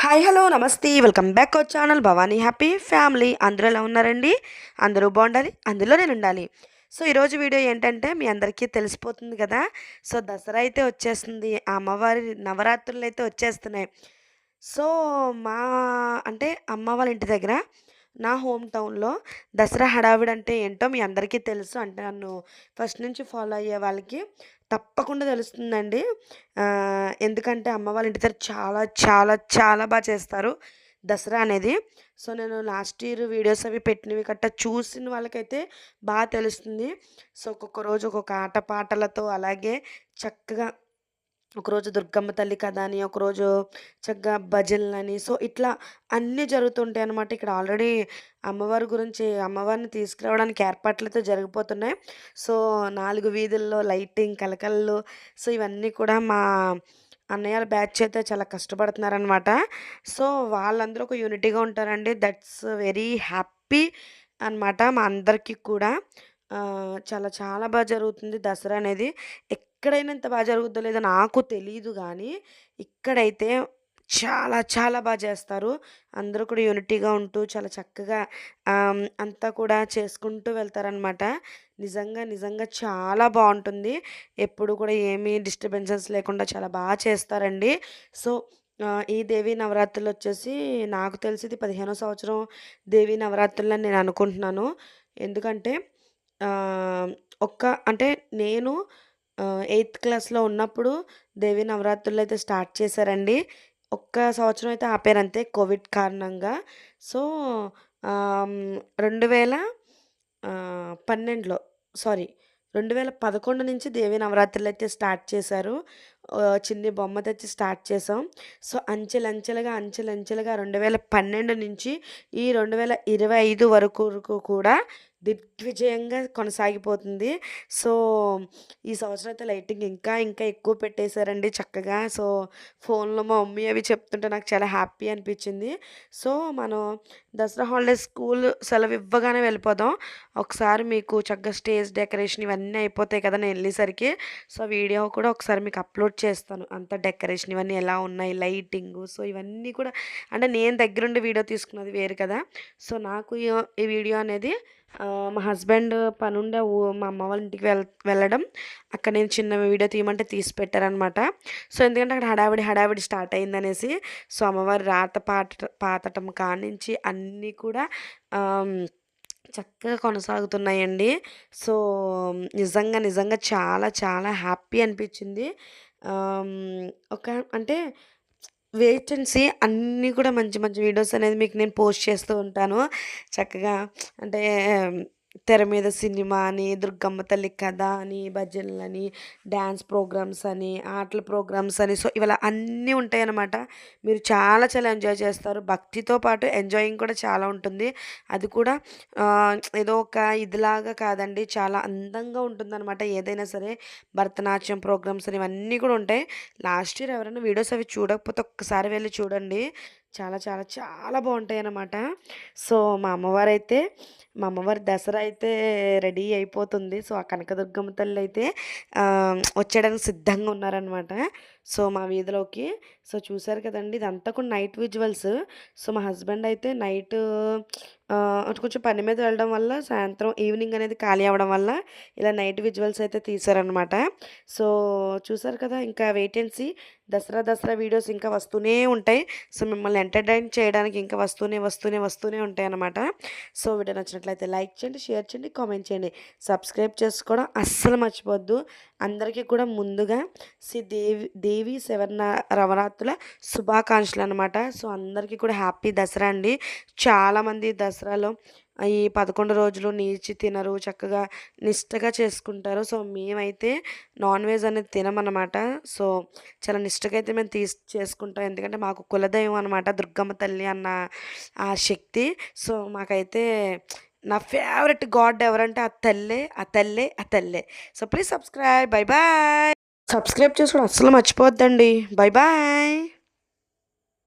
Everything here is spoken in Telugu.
హాయ్ హలో నమస్తే. Welcome back our channel Bhavani happy family. అందరూ ఎలా ఉన్నారండి? అందరూ బాగుండాలి? అందులో నేను ఉండాలి. సో ఈరోజు వీడియో ఏంటంటే మీ అందరికీ తెలిసిపోతుంది కదా. సో దసరా అయితే వచ్చేస్తుంది. అమ్మవారి నవరాత్రులు అయితే వచ్చేస్తున్నాయి. సో మా అంటే అమ్మ వాళ్ళ ఇంటి దగ్గర నా హోమ్ టౌన్లో దసరా హడావిడి అంటే ఏంటో మీ అందరికీ తెలుసు. అంటే నన్ను ఫస్ట్ నుంచి ఫాలో అయ్యే వాళ్ళకి తప్పకుండా తెలుస్తుందండి. ఎందుకంటే అమ్మ వాళ్ళ ఇంటి దగ్గర చాలా చాలా చాలా బాగా చేస్తారు దసరా అనేది. సో నేను లాస్ట్ ఇయర్ వీడియోస్ అవి పెట్టినవి గట్టా చూసిన వాళ్ళకైతే బాగా తెలుస్తుంది. సో ఒక్కొక్క రోజు ఒక్కొక్క ఆట పాటలతో అలాగే చక్కగా ఒకరోజు దుర్గమ్మ తల్లి కథ అని ఒకరోజు చక్కగా భజనలని సో ఇట్లా అన్నీ జరుగుతుంటాయి అన్నమాట. ఇక్కడ ఆల్రెడీ అమ్మవారి గురించి అమ్మవారిని తీసుకురావడానికి ఏర్పాట్లు అయితే జరిగిపోతున్నాయి. సో నాలుగు వీధుల్లో లైటింగ్ కలకళ్ళు సో ఇవన్నీ కూడా మా అన్నయ్యల బ్యాచ్ అయితే చాలా కష్టపడుతున్నారనమాట సో వాళ్ళందరూ ఒక యూనిటీగా ఉంటారండి. దట్స్ వెరీ హ్యాపీ అన్నమాట మా అందరికీ కూడా. చాలా చాలా బాగా జరుగుతుంది దసరా అనేది. ఎక్కడైనా ఇంత బాగా జరుగుద్దో లేదో నాకు తెలీదు కానీ ఇక్కడైతే చాలా చాలా బాగా చేస్తారు. అందరూ కూడా యూనిటీగా ఉంటూ చాలా చక్కగా అంతా కూడా చేసుకుంటూ వెళ్తారనమాట నిజంగా నిజంగా చాలా బాగుంటుంది. ఎప్పుడు కూడా ఏమీ డిస్టర్బెన్సెస్ లేకుండా చాలా బాగా చేస్తారండి. సో ఈ దేవీ నవరాత్రులు వచ్చేసి నాకు తెలిసి ఇది పదిహేనో సంవత్సరం దేవీ నవరాత్రులు అని నేను అనుకుంటున్నాను. ఎందుకంటే ఒక్క అంటే నేను ఎయిత్ క్లాస్లో ఉన్నప్పుడు దేవి నవరాత్రులు అయితే స్టార్ట్ చేశారండి. ఒక్క సంవత్సరం అయితే ఆపారు అంతే కోవిడ్ కారణంగా. సో రెండు వేల పన్నెండులో సారీ రెండు వేల పదకొండు నుంచి దేవి నవరాత్రులు అయితే స్టార్ట్ చేశారు. చిన్ని బొమ్మ తెచ్చి స్టార్ట్ చేసాం. సో అంచెలంచెలుగా అంచెలంచెలుగా రెండు వేల పన్నెండు నుంచి ఈ రెండు వేల ఇరవై ఐదు వరకు కూడా దిగ్విజయంగా కొనసాగిపోతుంది. సో ఈ సంవత్సరం అయితే లైటింగ్ ఇంకా ఇంకా ఎక్కువ పెట్టేశారండి చక్కగా. సో ఫోన్లో మా మమ్మీ అవి చెప్తుంటే నాకు చాలా హ్యాపీ అనిపించింది. సో మనం దసరా హాలిడేస్ స్కూల్ సెలవు ఇవ్వగానే వెళ్ళిపోదాం. ఒకసారి మీకు చక్కగా స్టేజ్ డెకరేషన్ ఇవన్నీ అయిపోతాయి కదా నేను వెళ్ళేసరికి. సో వీడియో కూడా ఒకసారి మీకు అప్లోడ్ చేస్తాను. అంత డెకరేషన్ ఇవన్నీ ఎలా ఉన్నాయి? లైటింగ్ సో ఇవన్నీ కూడా అంటే నేను దగ్గరుండి వీడియో తీసుకున్నది వేరు కదా. సో నాకు ఈ- ఈ వీడియో అనేది మా హస్బెండ్ పనుండే మా అమ్మ వాళ్ళ ఇంటికి వెళ్ వెళ్ళడం. అక్కడ నేను చిన్న వీడియో తీయమంటే తీసి పెట్టారనమాట సో ఎందుకంటే అక్కడ హడావిడి హడావిడి స్టార్ట్ అయిందనేసి సో అమ్మవారి రాత పాట పాతటం కానించి అన్నీ కూడా చక్కగా కొనసాగుతున్నాయండి. సో నిజంగా నిజంగా చాలా చాలా హ్యాపీ అనిపించింది. ఒక అంటే వెయిట్ అండ్ సీ అన్నీ కూడా మంచి మంచి వీడియోస్ అనేది మీకు నేను పోస్ట్ చేస్తూ ఉంటాను. చక్కగా అంటే తెర మీద సినిమా అని దుర్గమ్మ తల్లి కథ అని భజనలని డ్యాన్స్ ప్రోగ్రామ్స్ అని ఆటల ప్రోగ్రామ్స్ అని. సో ఇవాళ అన్నీ ఉంటాయి అన్నమాట మీరు చాలా చాలా ఎంజాయ్ చేస్తారు. భక్తితో పాటు ఎంజాయింగ్ కూడా చాలా ఉంటుంది. అది కూడా ఏదో ఒక ఇదిలాగా కాదండి. చాలా అందంగా ఉంటుందన్నమాట. ఏదైనా సరే భరతనాట్యం ప్రోగ్రామ్స్ అని ఇవన్నీ కూడా ఉంటాయి. లాస్ట్ ఇయర్ ఎవరైనా వీడియోస్ అవి చూడకపోతే ఒక్కసారి వెళ్ళి చూడండి. చాలా చాలా చాలా బాగుంటాయి అన్నమాట సో మా అమ్మవారు అయితే మా అమ్మవారి దసరా అయితే రెడీ అయిపోతుంది. సో ఆ కనకదుర్గమ్మ తల్లి అయితే వచ్చేయడానికి సిద్ధంగా ఉన్నారనమాట సో మా వీధిలోకి. సో చూసారు కదండి ఇదంతా కూడా నైట్ విజువల్స్. సో మా హస్బెండ్ అయితే నైట్ కొంచెం పని మీద వెళ్ళడం వల్ల సాయంత్రం ఈవినింగ్ అనేది ఖాళీ అవ్వడం వల్ల ఇలా నైట్ విజువల్స్ అయితే తీశారనమాట సో చూసారు కదా ఇంకా వేటెన్సీ దసరా దసరా వీడియోస్ ఇంకా వస్తూనే ఉంటాయి. సో మిమ్మల్ని ఎంటర్టైన్ చేయడానికి ఇంకా వస్తూనే వస్తూనే వస్తూనే ఉంటాయి అనమాట సో వీడియో నచ్చినట్లయితే లైక్ చేయండి షేర్ చేయండి కామెంట్ చేయండి. సబ్స్క్రైబ్ చేసుకోవడం అస్సలు మర్చిపోద్దు. అందరికీ కూడా ముందుగా శ్రీ దేవి దేవి శవర్ణ నవరాత్రుల శుభాకాంక్షలు అనమాట సో అందరికీ కూడా హ్యాపీ దసరా అండి. చాలామంది దసరాలో ఈ పదకొండు రోజులు నీచి తినరు చక్కగా నిష్టగా చేసుకుంటారు. సో మేమైతే నాన్ వెజ్ అనేది తినమన్నమాట. సో చాలా నిష్టగా అయితే మేము తీసి చేసుకుంటాం. ఎందుకంటే మాకు కులదైవం అనమాట దుర్గమ్మ తల్లి అన్న ఆ శక్తి. సో మాకైతే నా ఫేవరెట్ గాడ్ ఎవరంటే ఆ తల్లే ఆ తల్లే ఆ తల్లే. So please subscribe. Bye bye subscribe చేసుకోవడం అస్సలు మర్చిపోవద్దండి. Bye bye.